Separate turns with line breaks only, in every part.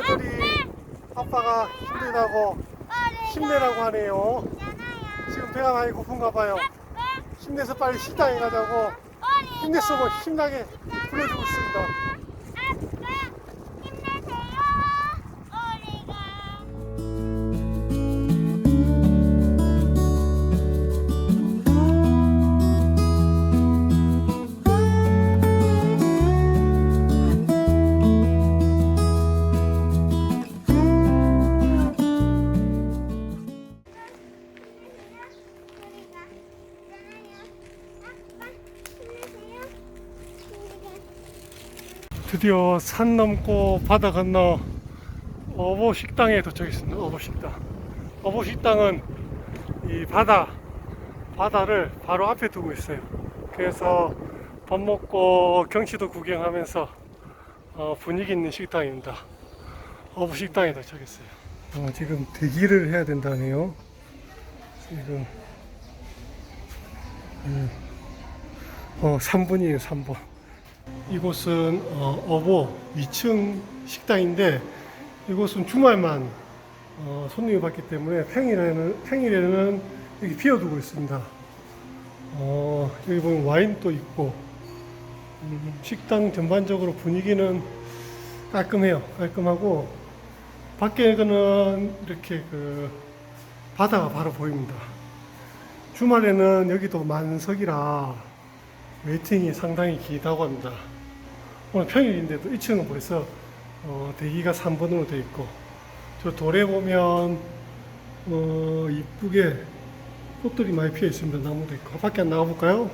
애들이 아빠가 힘들다고 힘내라고 하네요. 지금 배가 많이 고픈가 봐요. 힘내서 빨리 식당에 가자고 힘내서 뭐 힘나게 불러주고 있습니다. 드디어 산 넘고 바다 건너 어보 식당에 도착했습니다. 어보 식당. 어보 식당은 이 바다 바다를 바로 앞에 두고 있어요. 그래서 밥 먹고 경치도 구경하면서 어, 분위기 있는 식당입니다. 어부 식당에 도착했어요. 어, 지금 대기를 해야 된다네요. 지금 음, 어, 3분이에요, 3분. 이곳은 어, 어보 2층 식당인데 이곳은 주말만 어, 손님이 받기 때문에 평일에는 평일에는 여기 비워두고 있습니다. 어, 여기 보면 와인도 있고 음, 식당 전반적으로 분위기는 깔끔해요. 깔끔하고 밖에는 이렇게 그 바다가 바로 보입니다. 주말에는 여기도 만석이라 웨이팅이 상당히 길다고 합니다. 오늘 평일인데도 1층은 벌써 어, 대기가 3번으로 되어 있고 저 돌에 보면 어, 이쁘게 꽃들이 많이 피어 있습니다. 나무도 있고 밖에 안 나가 볼까요?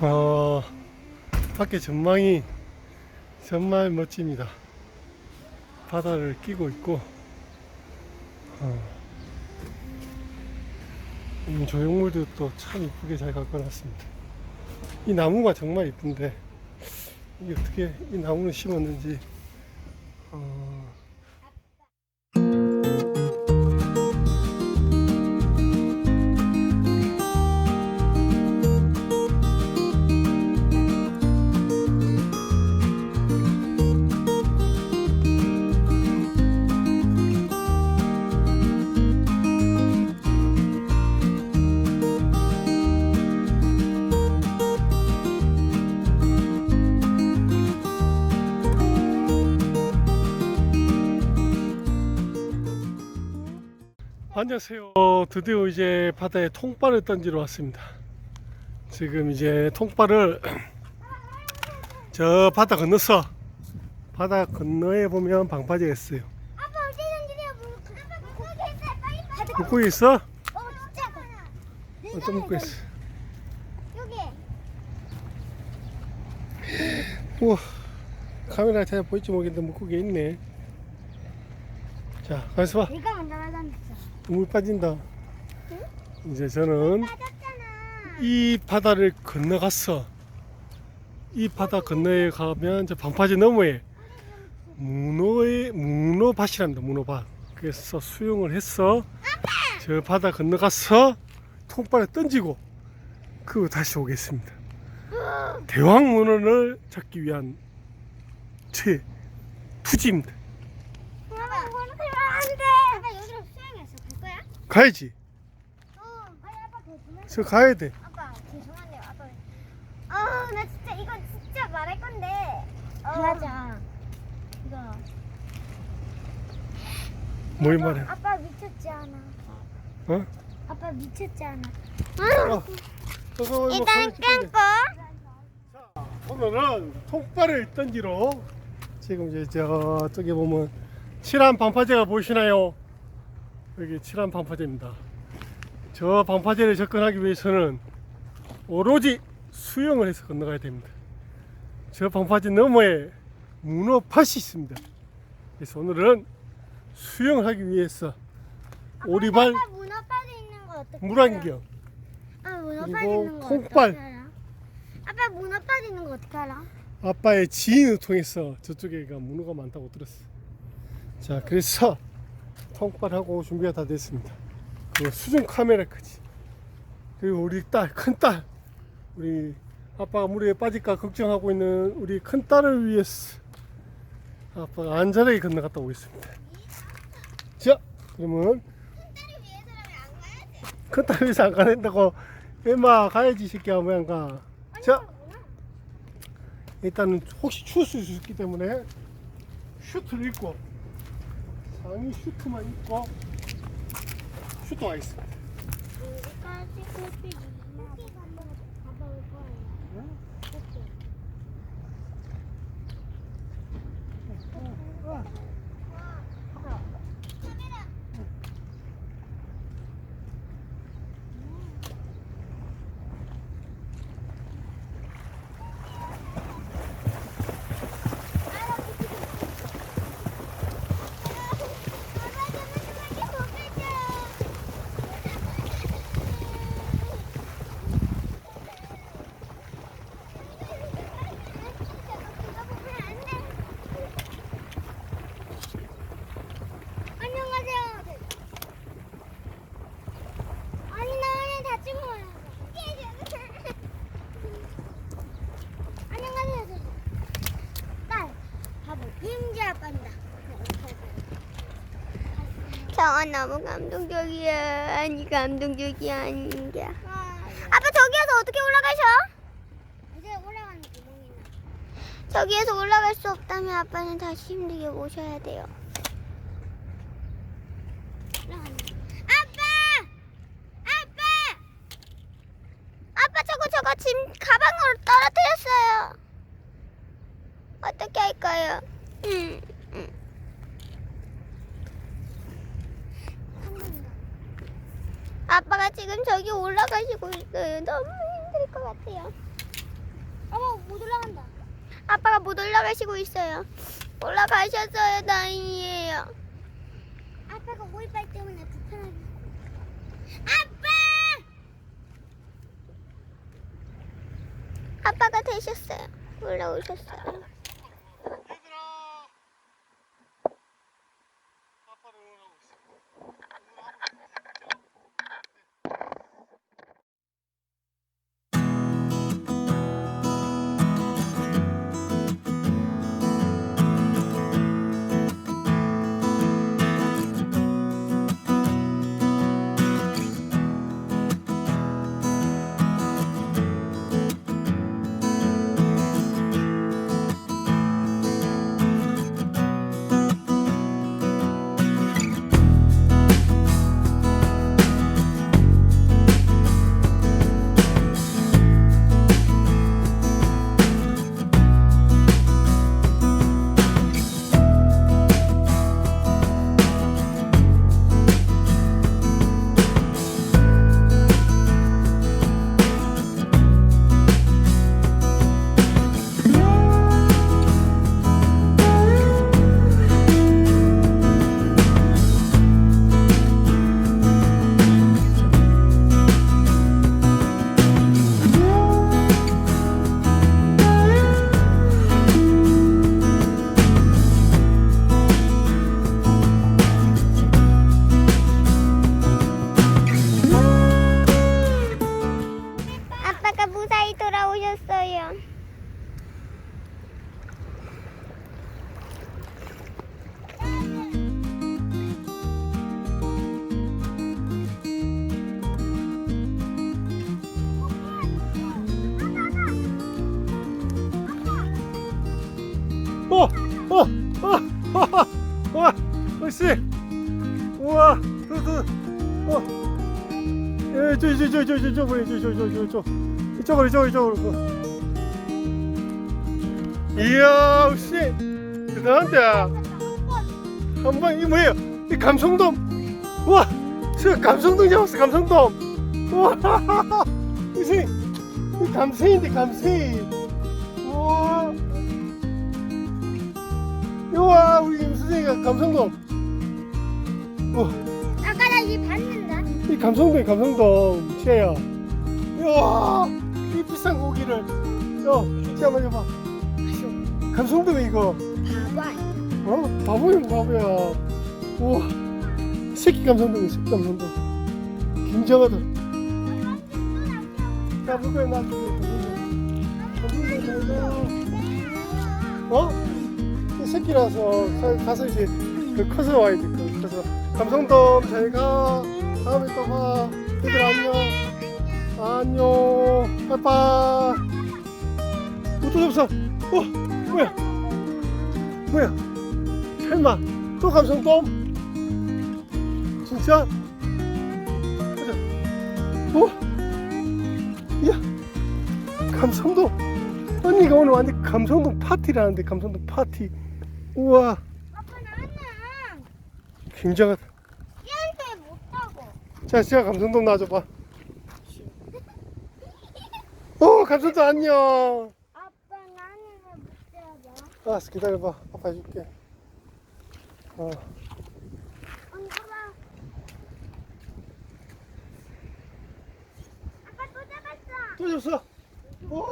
어, 밖에 전망이 정말 멋집니다. 바다를 끼고 있고 어, 이 조형물도 또 참 이쁘게 잘 갖고 놨습니다. 이 나무가 정말 이쁜데 이게 어떻게 이 나무를 심었는지 어, 안녕하세요. 어, 드디어 이제 바다에 통발을 던지러 왔습니다. 지금 이제 통발을 저 바다 건너서 바다 건너에 보면 방파제가 있어요.
아빠 어디 던지려 물 아빠 있어 빨리 빨리
물고기 있어?
어 진짜
어떤 물고기 있어?
여기
우와 카메라에 잘 보일지 모르겠는데 물고기 있네. 자 가서 봐.
내가 먼저 던졌어
물 빠진다. 이제 저는
빠졌잖아
이 바다를 건너갔어. 이 바다 건너에 가면 저 방파제 너머에 문어의 문어밭이란다 문어밭. 그래서 수영을 했어. 저 바다 건너가서 통발에 던지고 그리고 다시 오겠습니다. 대왕 문어를 잡기 위한 제 투지입니다.
안돼 아빠 여기로 수영했어 갈 거야?
가야지.
어 아니 아빠 대주면
저 가야 돼.
아빠 죄송한데요 아빠 어나 진짜 이거 진짜 말할 건데 어. 맞아 이거
뭘
아빠,
말해?
아빠 미쳤지 않아
어?
아빠 미쳤지 않아
어. 저거 뭐
일단. 끊고
오늘은 통발을 던지러 지금 이제 저쪽에 보면 칠한 방파제가 보이시나요? 여기 칠한 방파제입니다. 저 방파제를 접근하기 위해서는 오로지 수영을 해서 건너가야 됩니다. 저 방파제 너머에 문어밭이 있습니다. 그래서 오늘은 수영을 하기 위해서 오리발
문어발이 있는 거 어떻게
물안경
알아? 아 문어발
그리고
있는 거
콩발.
어떻게 알아? 아빠 문어발 있는 거 어떻게 알아?
아빠의 지인을 통해서 저쪽에가 문어가 많다고 들었어. 자, 그래서 통발하고 준비가 다 됐습니다. 그리고 수중 카메라까지. 그리고 우리 딸, 큰 딸, 우리 아빠가 물에 빠질까 걱정하고 있는 우리 큰 딸을 위해서 아빠가 안전하게 건너갔다 오겠습니다. 자, 그러면
딸을 위해서라면 안 가야지.
큰딸 위해서 안 가낸다고 엄마 가야지 이 새끼야 왜안 가? 자, 일단은 혹시 추울 수 있기 때문에 슈트를 입고 상의 슈트만 입고 슈트 와 있습니다
쿠키가 한번 가볼 거예요. 쿠키. 카메라. 안녕하세요. 아니 나 오늘 다 찍어요. 안녕하세요. 딸, 바보 임지 아빠입니다.
저건 너무 감동적이야. 아니 감동적이 아닌 게.
아빠 저기에서 어떻게 올라가셔? 이제 올라가는 구멍이 나.
저기에서 올라갈 수 없다면 아빠는 다시 힘들게 모셔야 돼요.
올라가는. 아빠! 아빠!
아빠 저거 저거 짐 가방으로 떨어뜨렸어요. 어떻게 할까요? 음, 음. 아빠가 지금 저기 올라가시고 있어요. 너무 힘들 것 같아요.
어머 못 올라간다.
아빠가 못 올라가시고 있어요. 올라가셨어요. 다행이에요.
아빠가 오이빨 때문에 불편하게. 아빠!
아빠가 되셨어요. 올라오셨어요.
어,
어,
어, 어, 와, 얼씨, 우와, 그, 그, 어, 예, 저, 저, 저, 저, 저, 저, 저, 저, 저, 저, 저, 이쪽으로, 이쪽으로, 이쪽으로. 어. 이야, 얼씨, 대단한데. 한번 이 뭐예요? 이 감성돔. 와, 저 감성돔 잡았어, 감성돔. 와, 이 감새인데 감새. 우와. 우와 우리 선생님가 감성돔. 어,
아까 나이 봤는데.
이 감성돔 감성돔 시아야. 우와 이 비싼 고기를. 야 시아 한번 해봐. 감성돔이 이거.
봐봐.
어? 바보야 바보야. 우와 새끼 감성돔이 새끼 감성돔. 굉장하다. 야 물고기 놔줄게 어? 이 새끼라서 가- 가서 이제 그 커서 와야 돼. 그 커서 감성돔 잘가. 다음에 또 봐. 얘들 안녕. 안녕. 빠빠. 또 잡았어. 어 뭐야? 뭐야? 설마 또 감성돔? 진짜? 가자. 어? 야 감성돔. 언니가 오늘 완전 감성돔 파티라는데 감성돔 파티. 우와
아빠 나는
굉장하다.
얘한테 못 타고.
자, 제가 감성돔 놔줘봐. 오, 감성돔 안녕.
아빠 나는 왜못 잡아?
알았어, 기다려봐. 아빠 해줄게. 어,
언니 봐봐. 아빠 또 잡았어.
또 줬어. 오,